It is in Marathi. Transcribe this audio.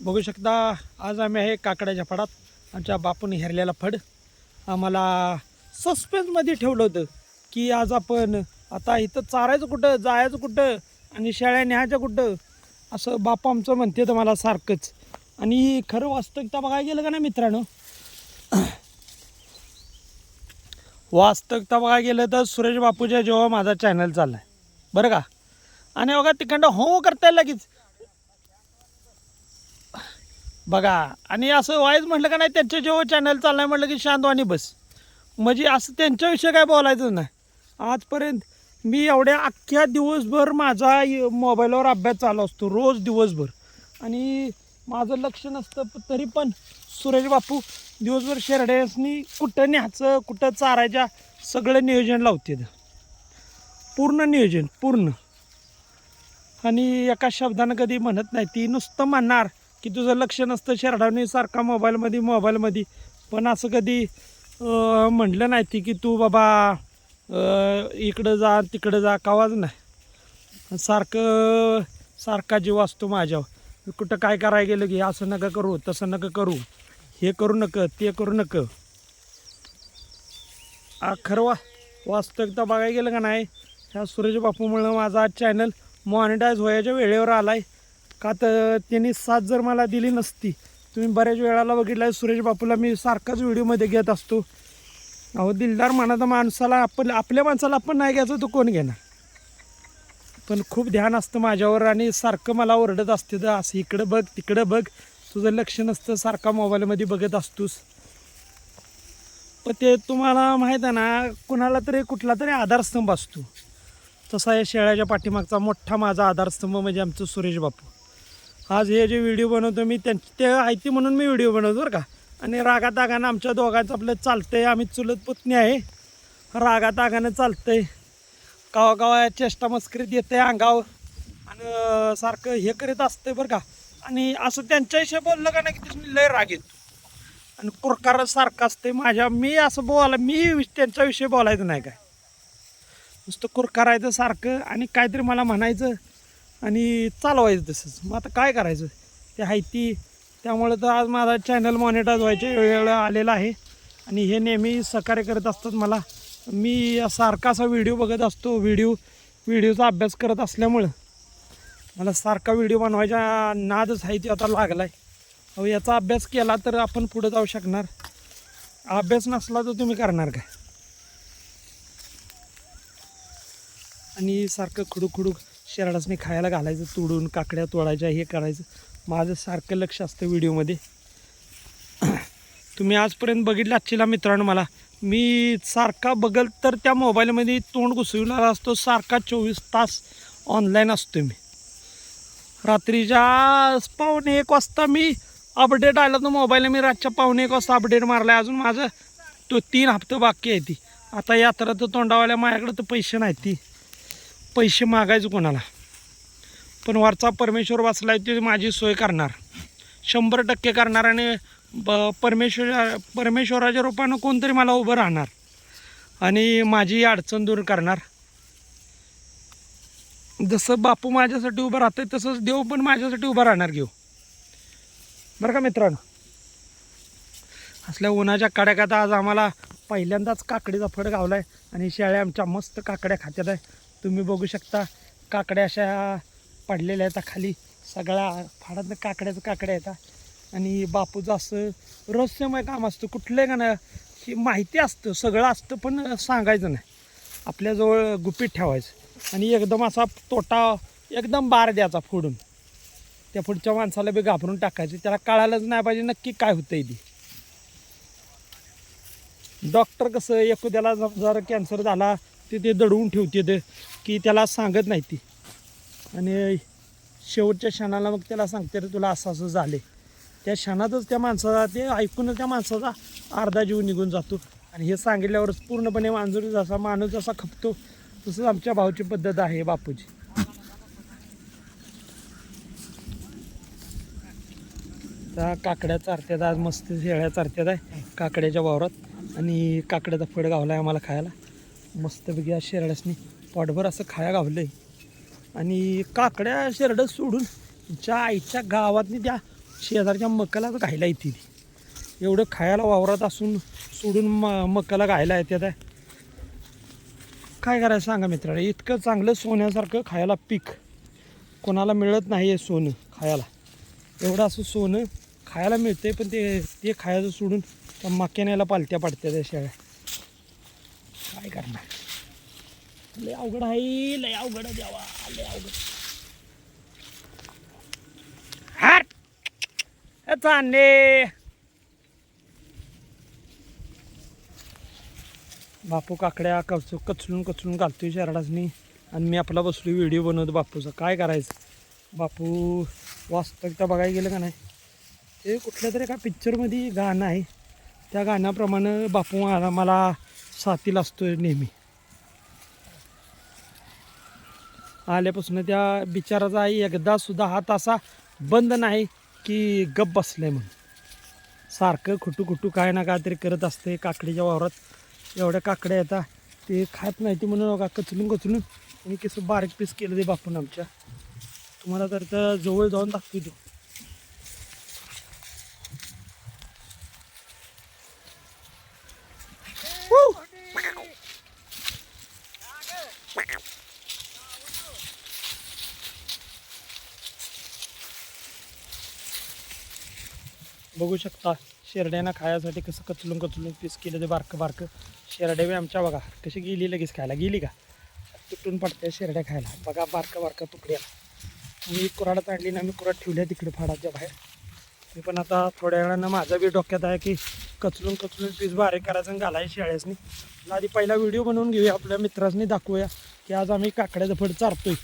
बघू शकता आज आम्ही आहे काकड्याच्या फडात. आमच्या बापूने हेरलेला फड. आम्हाला सस्पेन्समध्ये ठेवलं होतं की आज आपण आता इथं चारायचं कुठं जायचं कुठं आणि शेळ्या न्यायच्या कुठं? असं बाप आमचं म्हणते तर मला सारखंच. आणि खरं वास्तविकता बघायला गेलं का नाही मित्रांनो? वास्तविकता बघायला गेलं तर सुरेश बापूच्या जेव्हा माझा चॅनल चालला आहे बरं का? आणि बघा तिकडं हो करता येईल लगेच. बघा आणि असं वाईज म्हटलं का नाही त्यांचं जेव्हा चॅनल चाललंय म्हटलं की शांतवानी बस. म्हणजे असं त्यांच्याविषयी काय बोलायचं नाही. आजपर्यंत मी एवढ्या अख्ख्या दिवसभर माझा मोबाईलवर अभ्यास चालू असतो रोज दिवसभर. आणि माझं लक्ष नसतं तरी पण सुरेश बापू दिवसभर शेरड्यासनी कुठं न्यायचं कुठं चारायच्या सगळं नियोजन लावते पूर्ण नियोजन पूर्ण. आणि एका शब्दानं कधी म्हणत नाही ती नुसतं म्हणणार की तुझं लक्ष नसतं शेरडावणी सारखा मोबाईलमध्ये मोबाईलमध्ये. पण असं कधी म्हटलं नाही ती की तू बाबा इकडं जा तिकडं जा कावाच नाही. सारखं सारखा जीव असतो माझ्यावर. कुठं काय करायला गेलं की असं नका करू तसं नका करू. हे करू नका ते करू नका. खरं वा वास्तविकता बघायला गेलं का नाही? ह्या सुरेश बापूमुळं माझा चॅनल मॉनिटाईज व्हायच्या वेळेवर आला आहे का तर त्यांनी साथ जर मला दिली नसती तुम्ही बऱ्याच वेळाला बघितलं सुरेश बापूला मी सारखाच व्हिडिओमध्ये घेत असतो. अहो दिलदार मनाचा माणसाला आपण आपल्या माणसाला आपण नाही घ्यायचं तो कोण घेणार? पण खूप ध्यान असतं माझ्यावर आणि सारखं मला ओरडत असते तर असं इकडं बघ तिकडं बघ. तुझं लक्ष नसतं सारखा मोबाईलमध्ये बघत असतोस. पण ते तुम्हाला माहीत आहे ना कुणाला तरी कुठला तरी आधारस्तंभ असतो. तसा या शेळ्याच्या पाठीमागचा मोठा माझा आधारस्तंभ म्हणजे आमचं सुरेश बापू. आज हे जे व्हिडिओ बनवतो मी त्यां ते ऐकते म्हणून मी व्हिडिओ बनवतो बरं का. आणि रागात आगानं आमच्या दोघांचं आपलं चालतंय आम्ही चुलत पुतणी आहे. रागात आगानं चालतंय. गावागावा कावा चेष्टा मस्करीत येते अंगावर. आणि सारखं हे करीत असतंय बरं का. आणि असं त्यांच्याविषयी बोललं का नाही की त्याच्यानी लय राग येतो. आणि कुरकार सारखं असते माझ्या मी असं बोला मी त्यांच्याविषयी बोलायचं नाही काय. नुसतं कुरकारायचं सारखं आणि काहीतरी मला म्हणायचं. आणि चालवायचं तसंच. मग आता काय करायचं? ते आहे ती. त्यामुळे तर आज माझा चॅनल मॉनिटाईज व्हायचे वेळ आलेला आहे. आणि हे नेहमी सहकार्य करत असतात मला. मी सारखा असा व्हिडिओ बघत असतो. व्हिडिओ व्हिडिओचा अभ्यास करत असल्यामुळं. मला सारखा व्हिडिओ बनवायचा नादच आहे ते आता लागला आहे अहो याचा अभ्यास केला तर आपण पुढे जाऊ शकणार. अभ्यास नसला तर तुम्ही करणार काय? आणि सारखं खुडूक खुडूक शेरडासने खायला घालायचं तोडून काकड्या तोडायच्या हे करायचं. माझं सारखं लक्ष असतं व्हिडिओमध्ये. तुम्ही आजपर्यंत बघितलं आजचीला मित्रांनो मला. मी सारखा बघल तर त्या मोबाईलमध्ये तोंड घुसविणारा असतो सारखा चोवीस तास ऑनलाईन असतो मी. रात्रीच्या पावणे एक वाजता मी अपडेट आला तर मोबाईल मी रातच्या पावणे एक वाजता अपडेट मारला अजून माझं तो तीन हप्ते बाकी आहे ती. आता यात्रा तर तोंडावाल्या माझ्याकडे तर पैसे नाहीत ती. पैसे मागायचं कोणाला? पण वरचा परमेश्वर वाचलाय ते माझी सोय करणार. शंभर टक्के करणार आणि ब परमेश्वर परमेश्वराच्या रूपानं कोणतरी मला उभं राहणार. आणि माझी अडचण दूर करणार. जसं बापू माझ्यासाठी उभं राहतं तसंच देव पण माझ्यासाठी उभं राहणार घेऊ. बरं का मित्रांनो? असल्या उन्हाच्या कड्याकात आज आम्हाला पहिल्यांदाच काकडीचा फड गावला आहे आणि शेळ्या आमच्या मस्त काकड्या खात्यात आहे. तुम्ही बघू शकता काकड्या अशा पडलेल्या आहेत. खाली सगळ्या फाडातनं काकड्याचं काकड्या येतात आणि बापूचं असं रहस्यमय काम असतं. कुठलंही का ना ही माहिती असतं. सगळं असतं पण सांगायचं नाही. आपल्याजवळ गुपित ठेवायचं. आणि एकदम असा तोटा एकदम बार द्यायचा फोडून. त्या पुढच्या माणसाला बी घाबरून टाकायचं. त्याला कळायलाच नाही पाहिजे नक्की काय होतंय ती. डॉक्टर कसं एखाद्याला जर कॅन्सर झाला ते ते दडवून ठेवते ते की त्याला सांगत नाही ती. आणि शेवटच्या क्षणाला मग त्याला सांगते रे तुला असं असं झाले त्या क्षणातच त्या माणसाचा ते ऐकूनच त्या माणसाचा अर्धा जीव निघून जातो. आणि हे सांगितल्यावरच पूर्णपणे मांजूर जसा माणूस जसा खपतो तसंच आमच्या भाऊची पद्धत आहे बापूची त्या काकड्या चारत्यात आज मस्त शेळ्या चारत्यात आहे काकड्याच्या वावरात. आणि काकड्याचा फळ गावला आहे आम्हाला खायला. मस्तपैकी आज शेरड्यासनी पाठभर असं खाया गावलं आहे आणि काकड्या शेरडं सोडून ज्या आईच्या गावातनी त्या शेजारच्या मकाला तर खायला येते ती एवढं खायला वावरात असून सोडून म मकाला खायला येते आता काय करायचं सांगा मित्रांनो इतकं चांगलं सोन्यासारखं खायला पीक कोणाला मिळत नाही आहे सोनं खायला. एवढं असं सोनं खायला मिळतं आहे पण ते ते खायचं सोडून त्या मक्यान्याला पालत्या पाडत्या त्या शेळ्या. काय करणार. लय अवघड आहे लय अवघड देवा लय अवघड. हाट. ए, चांदे बापू काकड्या कच कचलून कचलून घालतोय शहरासनी आणि मी आपला बसलो व्हिडिओ बनवतो बापूचा. काय करायचं? बापू वास्तविकता बघायला गेलं का नाही? ते कुठल्या तरी एका पिक्चरमध्ये गाणं आहे. त्या गाण्याप्रमाणे बापू मला मला साथीला असतोय नेहमी. आल्यापासून त्या बिचाराचा एकदा सुद्धा हात असा बंद नाही की गप बसले म्हणून. सारखं खुटू खुटू काय ना काय तरी करत असते काकडीच्या वावरात. एवढ्या काकड्या येतात ते खात नाही ते म्हणून का कचलून कचलून. आणि कसं बारीक पीस केलं ते बापून आमच्या. तुम्हाला तर तर जवळ जाऊन दाखवतो बघू शकता शेरड्यांना खायासाठी कसं कचलून कचलून पीस केलं ते बारकं बारकं. शेरड्या बी आमच्या बघा कशी गेली लगेच खायला गेली का? तुटून पडते शेरड्या खायला. बघा बारकं बारकं तुकड्या. मी कुराडात आणली ना मी कुराड ठेवल्या तिकडे फाडाच्या बाहेर. मी पण आता थोड्या वेळानं माझा बी डोक्यात आहे की कचलून कचलून पीस बारीक करायचं आणि घालायचं शेळ्यासनी. आधी पहिला व्हिडिओ बनवून घेऊया आपल्या मित्रासनी दाखवूया की आज आम्ही काकड्याचं फड चारतोय.